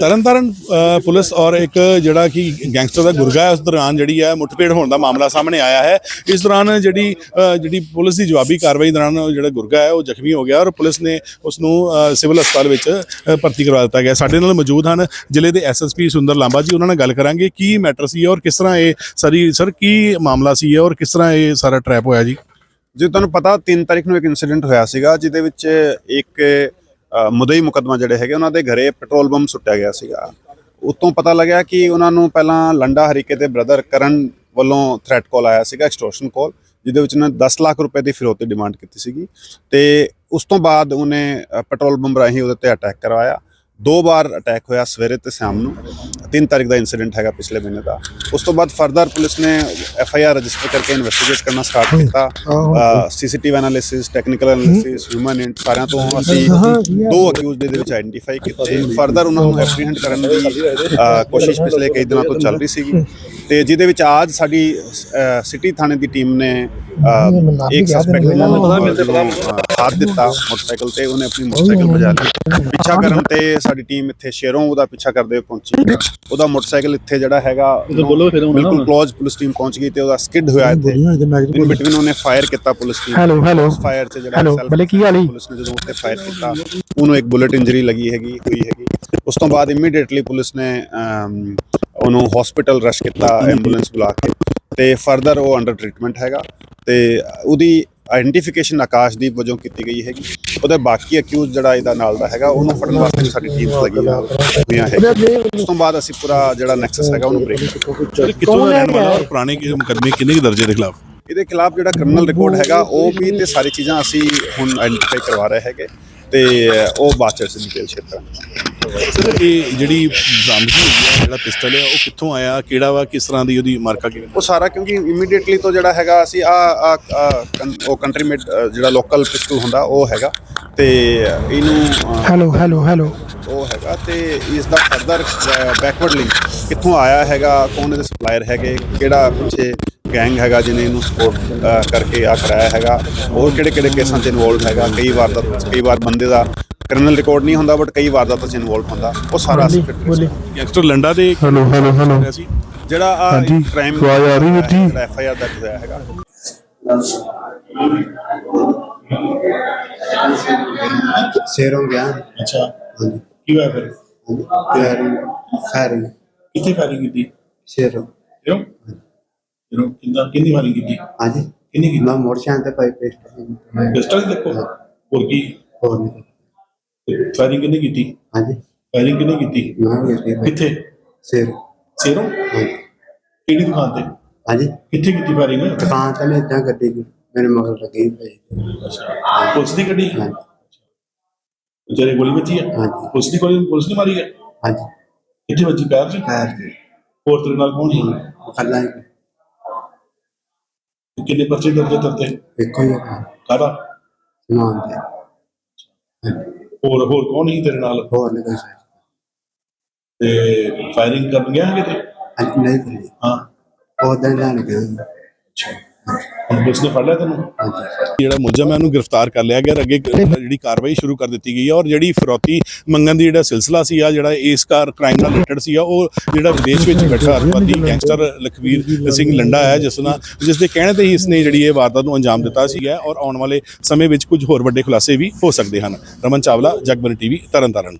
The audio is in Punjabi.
ਤਰਨਤਾਰਨ ਅ, ਪੁਲਿਸ ਔਰ ਇੱਕ ਜਿਹੜਾ ਕਿ ਗੈਂਗਸਟਰ ਦਾ ਗੁਰਗਾ ਹੈ ਉਸ ਦੌਰਾਨ ਜਿਹੜੀ ਹੈ ਮੁੱਠਭੇੜ ਹੋਣ ਦਾ ਮਾਮਲਾ ਸਾਹਮਣੇ ਆਇਆ ਹੈ। ਇਸ ਦੌਰਾਨ ਜਿਹੜੀ ਜਿਹੜੀ ਪੁਲਿਸ ਦੀ ਜਵਾਬੀ ਕਾਰਵਾਈ ਦੌਰਾਨ ਜਿਹੜਾ ਗੁਰਗਾ ਹੈ ਉਹ ਜ਼ਖਮੀ ਹੋ ਗਿਆ ਔਰ ਪੁਲਿਸ ਨੇ ਉਸ ਨੂੰ ਸਿਵਲ ਹਸਪਤਾਲ ਵਿੱਚ ਭਰਤੀ ਕਰਵਾ ਦਿੱਤਾ ਗਿਆ। ਸਾਡੇ ਨਾਲ ਮੌਜੂਦ ਹਨ ਜ਼ਿਲ੍ਹੇ ਦੇ ਐਸਐਸਪੀ ਸੁੰਦਰ ਲਾਂਬਾ ਜੀ ਉਹਨਾਂ ਨਾਲ ਗੱਲ ਕਰਾਂਗੇ ਕੀ ਮੈਟਰ ਸੀ ਔਰ ਕਿਸ ਤਰ੍ਹਾਂ ਇਹ ਸਾਰੀ ਸਰ ਕੀ ਮਾਮਲਾ ਸੀ ਔਰ ਕਿਸ ਤਰ੍ਹਾਂ ਇਹ ਸਾਰਾ ਟ੍ਰੈਪ ਹੋਇਆ ਜੀ? ਜੇ ਤੁਹਾਨੂੰ ਪਤਾ 3 ਤਾਰੀਖ ਨੂੰ ਇੱਕ ਇਨਸੀਡੈਂਟ ਹੋਇਆ ਸੀਗਾ ਜਿਹਦੇ ਵਿੱਚ ਇੱਕ ਮੁਦਈ ਮੁਕੱਦਮਾ ਜਿਹੜੇ ਹੈਗੇ, ਉਹਨਾਂ ਦੇ ਘਰੇ ਪੈਟਰੋਲ ਬੰਬ ਸੁੱਟਿਆ ਗਿਆ ਸੀਗਾ। ਉਤੋਂ ਪਤਾ ਲੱਗਿਆ ਕਿ ਉਹਨਾਂ ਨੂੰ ਪਹਿਲਾਂ ਲੰਡਾ ਹਰੀਕੇ ਦੇ ਬ੍ਰਦਰ ਕਰਨ ਵੱਲੋਂ ਥ੍ਰੈਟ ਕਾਲ ਆਇਆ ਸੀਗਾ ਐਕਸਟੋਰਸ਼ਨ ਕਾਲ ਜਿਹਦੇ ਵਿੱਚ ਉਹਨੇ 10 ਲੱਖ ਰੁਪਏ ਦੀ ਫਿਰੌਤੀ ਡਿਮਾਂਡ ਕੀਤੀ ਸੀਗੀ ਤੇ ਉਸ ਤੋਂ ਬਾਅਦ ਉਹਨੇ ਪੈਟਰੋਲ ਬੰਬ ਰਾਹੀਂ ਉਹਦੇ ਤੇ ਅਟੈਕ ਕਰਵਾਇਆ। ਦੋ ਵਾਰ ਅਟੈਕ ਹੋਇਆ ਸਵੇਰੇ ਤੇ ਸ਼ਾਮ ਨੂੰ। 3 ਤਾਰੀਖ ਦਾ ਇਨਸੀਡੈਂਟ ਹੈਗਾ ਪਿਛਲੇ ਮਹੀਨੇ ਦਾ। ਉਸ ਤੋਂ ਬਾਅਦ ਫਰਦਰ ਪੁਲਿਸ ਨੇ ਐਫ ਆਈ ਆਰ ਰਜਿਸਟਰ ਕਰਕੇ ਇਨਵੈਸਟੀਗੇਟ ਕਰਨਾ ਸਟਾਰਟ ਕੀਤਾ। CCTV analysis technical analysis human int ਸਾਰਿਆਂ ਤੋਂ ਅਸੀਂ ਦੋ ਅਕਿਊਜ਼ਡ ਦੇ ਵਿੱਚ ਆਇਡੈਂਟੀਫਾਈ ਕੀਤੇ। ਫਰਦਰ ਉਹਨਾਂ ਨੂੰ ਐਪਰੀਹੈਂਡ ਕਰਨ ਦੀ ਕੋਸ਼ਿਸ਼ ਪਿਛਲੇ ਕਈ ਦਿਨਾਂ ਤੋਂ ਚੱਲ ਰਹੀ ਸੀਗੀ। ਤੇ ਜਿਹਦੇ ਵਿੱਚ ਅੱਜ ਸਾਡੀ ਸਿਟੀ ਥਾਣੇ ਦੀ ਟੀਮ ਨੇ ਇੱਕ ਸਸਪੈਕਟ ਨੂੰ ਸਾਥ ਦਿੱਤਾ ਮੋਟਰਸਾਈਕਲ ਤੇ ਉਹਨੇ ਆਪਣੀ ਮੋਟਰਸਾਈਕਲ ਵਜਾ ਲਈ ਪਿੱਛਾ ਕਰਨ ਤੇ ਸਾਡੀ ਟੀਮ ਇੱਥੇ ਸ਼ੇਰੋਂ ਉਹਦਾ ਪਿੱਛਾ ਕਰਦੇ ਪਹੁੰਚੀ। ਉਹਦਾ ਮੋਟਰਸਾਈਕਲ ਇੱਥੇ ਜਿਹੜਾ ਹੈਗਾ ਬਿਲਕੁਲ ਕਲੋਜ਼ ਪੁਲਿਸ ਟੀਮ ਪਹੁੰਚ ਗਈ ਤੇ ਉਹਦਾ ਸਕਿਡ ਹੋਇਆ ਇੱਥੇ। ਇਨ ਬਿਟਵੀਨ ਉਹਨੇ ਫਾਇਰ ਕੀਤਾ police team hello hello fire ਚ ਜਿਹੜਾ self- ਭਲੇ ਕੀ ਹਾਲ ਹੈ? ਪੁਲਿਸ ਨੇ ਜਦੋਂ ਉੱਤੇ ਫਾਇਰ ਕੀਤਾ ਉਹਨੂੰ ਇੱਕ ਬੁਲਟ ਇੰਜਰੀ ਲੱਗੀ ਹੈਗੀ ਹੋਈ ਹੈਗੀ। ਉਸ ਤੋਂ ਬਾਅਦ ਇਮੀਡੀਏਟਲੀ ਪੁਲਿਸ ਨੇ ਉਹਨੂੰ ਹਸਪੀਟਲ ਰਸ਼ ਕੀਤਾ ਐਂਬੂਲੈਂਸ ਬੁਲਾ ਕੇ ਤੇ ਫਰਦਰ ਉਹ ਅੰਡਰ ਟ੍ਰੀਟਮੈਂਟ ਹੈਗਾ। ਤੇ ਉਹਦੀ ਆਇਡੈਂਟੀਫਿਕੇਸ਼ਨ ਆਕਾਸ਼ਦੀਪ ਵਜੋਂ ਕੀਤੀ ਗਈ ਹੈਗੀ। ਉਹਦੇ ਬਾਕੀ ਅਕਿਊਜ਼ ਜਿਹੜਾ ਇਹਦਾ ਨਾਲ ਦਾ ਹੈਗਾ ਉਹਨੂੰ ਫੜਨ ਵਾਸਤੇ ਸਾਡੀ ਟੀਮਸ ਲੱਗੀਆਂ ਹੋਈਆਂ ਹੈ ਉਸ ਤੋਂ ਬਾਅਦ ਅਸੀਂ ਪੂਰਾ ਜਿਹੜਾ ਨੈਕਸਸ ਹੈਗਾ ਉਹਨੂੰ ਬ੍ਰੇਕ ਕਿੱਥੋਂ ਦਾ ਰਹਿਣ ਵਾਲਾ ਔਰ ਪੁਰਾਣੇ ਕੀ ਮੁਕੱਦਮੇ ਕਿੰਨੇ ਕੁ ਦਰਜੇ ਦੇ ਖਿਲਾਫ? ਇਹਦੇ ਖਿਲਾਫ ਜਿਹੜਾ ਕ੍ਰਿਮੀਨਲ ਰਿਕਾਰਡ ਹੈਗਾ ਉਹ ਵੀ ਤੇ ਸਾਰੀ ਚੀਜ਼ਾਂ ਅਸੀਂ ਹੁਣ ਆਇਡੈਂਟੀਫਾਈ ਕਰਵਾ ਰਹੇ ਹੈਗੇ। ਤੇ ਉਹ ਬਾਅਦ ਚ ਅਸੀਂ ਡਿਟੇਲ ਸ਼ੇਅਰ ਕਰਾਂਗੇ ਸਰ ਇਹ ਜਿਹੜੀ ਬਰਾਮਦਗੀ ਹੋਈ ਹੈ ਜਿਹੜਾ ਪਿਸਟਲ ਹੈ ਉਹ ਕਿੱਥੋਂ ਆਇਆ? ਕਿਹੜਾ ਵਾ? ਕਿਸ ਤਰ੍ਹਾਂ ਦੀ ਉਹਦੀ ਮਾਰਕਾ ਕਿਹੜਾ ਉਹ ਸਾਰਾ ਕਿਉਂਕਿ ਇਮੀਡੀਏਟਲੀ ਤੋਂ ਜਿਹੜਾ ਹੈਗਾ ਅਸੀਂ ਆ ਉਹ ਕੰਟਰੀ ਮੇਡ ਜਿਹੜਾ ਲੋਕਲ ਪਿਸਟਲ ਹੁੰਦਾ ਉਹ ਹੈਗਾ। ਤੇ ਇਹਨੂੰ ਹੈਲੋ ਹੈਲੋ ਹੈਲੋ ਉਹ ਹੈਗਾ ਤੇ ਇਸ ਦਾ ਫਰਦਰ ਬੈਕਵਰਡ ਲਿੰਕ ਕਿੱਥੋਂ ਆਇਆ ਹੈਗਾ ਕੌਣ ਇਹਦੇ ਸਪਲਾਇਰ ਹੈਗੇ ਕਿਹੜਾ ਪਿੱਛੇ ਗੈਂਗ ਹੈਗਾ ਜਿਹਨੇ ਇਹਨੂੰ ਸਪੋਰਟ ਕਰਕੇ ਆ ਕਰਾਇਆ ਹੈਗਾ। ਹੋਰ ਕਿਹੜੇ ਕਿਹੜੇ ਕੇਸਾਂ 'ਚ ਇਨਵੋਲਵ ਹੈਗਾ? ਕਈ ਵਾਰ ਦਾ ਕਈ ਵਾਰ ਬੰਦੇ ਦਾ ਕ੍ਰਿਮੀਨਲ ਰਿਕਾਰਡ ਨਹੀਂ ਹੁੰਦਾ ਬਟ ਕਈ ਵਾਰ ਦਾ ਤਾਂ ਇਨਵੋਲਵ ਹੁੰਦਾ। ਉਹ ਸਾਰਾ ਅਸੀਂ ਕਰ ਗੈਂਗਸਟਰ ਲੰਡਾ ਦੇ ਹੈਲੋ ਹੈਲੋ ਹੈਲੋ ਜਿਹੜਾ ਆ ਕ੍ਰਾਈਮ ਆਵਾਜ਼ ਆ ਰਹੀ ਜੀ? ਐਫ ਆਈ ਆਰ ਦਰਜ ਹੋਇਆ ਹੈਗਾ। ਸ਼ੇਰੋਂ ਗਿਆ। ਅੱਛਾ। ਹਾਂਜੀ। ਕੀ ਹੋਇਆ ਫਿਰ? ਪਿਆਰੀ ਫਾਇਰਿੰਗ। ਕਿੱਥੇ ਫਾਇਰਿੰਗ ਕੀਤੀ? ਸ਼ੇਰੋਂ। ਕਿਉਂ ਕਿਉਂ ਕਿੰਨਾ ਕਿੰਨੀ ਵਾਰੀ ਕੀਤੀ? ਹਾਂਜੀ। ਕਿੰਨੀ ਕੀਤੀ? ਮੈਂ ਮੋਟਰਸਾਈਕਲ ਤੇ ਪਾਈ ਪੇਸਟ ਪਿਸਟਲ ਦੇਖੋ ਹੋਰ ਕੀ? ਹੋਰ ਨਹੀਂ। ਫਾਇਰਿੰਗ ਕਿੰਨੀ ਕੀਤੀ? ਹਾਂਜੀ। ਫਾਇਰਿੰਗ ਕਿੰਨੀ ਕੀਤੀ? ਮੈਂ ਇਸ ਲਈ ਕਿੱਥੇ? ਸ਼ੇਰ। ਸੇਰੋਂ? ਹਾਂਜੀ। ਕਿਹੜੀ ਦੁਕਾਨ ਤੇ? ਹਾਂਜੀ। ਕਿੱਥੇ ਕੀਤੀ ਫਾਇਰਿੰਗ? ਦੁਕਾਨ ਤੇ ਮੈਂ ਇਦਾਂ ਗੱਡੀ ਦੀ ਮੇਰੇ ਮਗਰ ਲੱਗੀ ਪਈ ਅੱਛਾ। ਪੁਲਿਸ ਦੀ ਗੱਡੀ? ਹਾਂਜੀ। ਜਿਹੜੇ ਗੋਲੀ ਵੱਜੀ ਹੈ ਹਾਂਜੀ। ਪੁਲਿਸ ਦੀ ਗੋਲੀ ਪੁਲਿਸ ਨੇ ਮਾਰੀ ਹੈ ਹਾਂਜੀ। ਕਿੱਥੇ ਵੱਜੀ? ਪੈਰ 'ਚ? ਪੈਰ ਤੇ। ਹੋਰ ਤੇਰੇ ਨਾਲ ਕੌਣ ਸੀ? ਕੱਲਾ ਹੀ। ਕਿੰਨੇ ਪਰਚੇ ਦਰਜ ਕਰਤੇ ਇੱਕੋ ਹੀ ਆ ਕਾਹਦਾ? ਸਮਾਨ ਤੇ। ਹਾਂਜੀ ਹੋਰ ਹੋਰ ਕੌਣ ਸੀ ਤੇਰੇ ਨਾਲ? ਹੋਰ ਨਹੀਂ ਕੋਈ ਤੇ ਫਾਇਰਿੰਗ ਕਰਨ ਗਿਆ ਕਿਤੇ? ਹਾਂਜੀ ਨਹੀਂ ਕਰੀ। ਹਾਂ। ਉਦੋਂ ਲੈਣ ਗਿਆ ਅੱਛਾ। ਹੁਣ ਪੁਲਿਸ ਨੇ ਫੜ ਲਿਆ ਤੈਨੂੰ? ਜਿਹੜਾ ਮੁਲਜ਼ਮ ਹੈ, ਉਹਨੂੰ ਗ੍ਰਿਫਤਾਰ ਕਰ ਲਿਆ ਗਿਆ ਔਰ ਅੱਗੇ ਜਿਹੜੀ ਕਾਰਵਾਈ ਸ਼ੁਰੂ ਕਰ ਦਿੱਤੀ ਗਈ ਹੈ ਔਰ ਜਿਹੜੀ ਫਰੋਤੀ ਮੰਗਣ ਦੀ ਜਿਹੜਾ ਸਿਲਸਿਲਾ ਸੀ ਆ, ਜਿਹੜਾ ਇਸ ਕਾਰ ਕ੍ਰਾਈਮ ਨਾਲ ਰਿਲੇਟਡ ਸੀ ਆ, ਉਹ ਜਿਹੜਾ ਵਿਦੇਸ਼ ਵਿੱਚ ਬੈਠਾ ਅਤਵਾਦੀ ਗੈਂਗਸਟਰ ਲਖਵੀਰ ਸਿੰਘ ਲੰਡਾ ਹੈ, ਜਿਸ ਨਾਲ ਜਿਸ ਦੇ ਕਹਿਣ ਤੇ ਹੀ ਇਸਨੇ ਜਿਹੜੀ ਇਹ ਵਾਰਦਾਤ ਨੂੰ ਅੰਜਾਮ ਦਿੱਤਾ ਸੀਗਾ ਔਰ ਆਉਣ ਵਾਲੇ ਸਮੇਂ ਵਿੱਚ ਕੁਝ ਹੋਰ ਵੱਡੇ ਖੁਲਾਸੇ ਵੀ ਹੋ ਸਕਦੇ ਹਨ। ਰਮਨ ਚਾਵਲਾ ਜਗਬਨ ਟੀਵੀ, ਤਰਨਤਾਰਨ।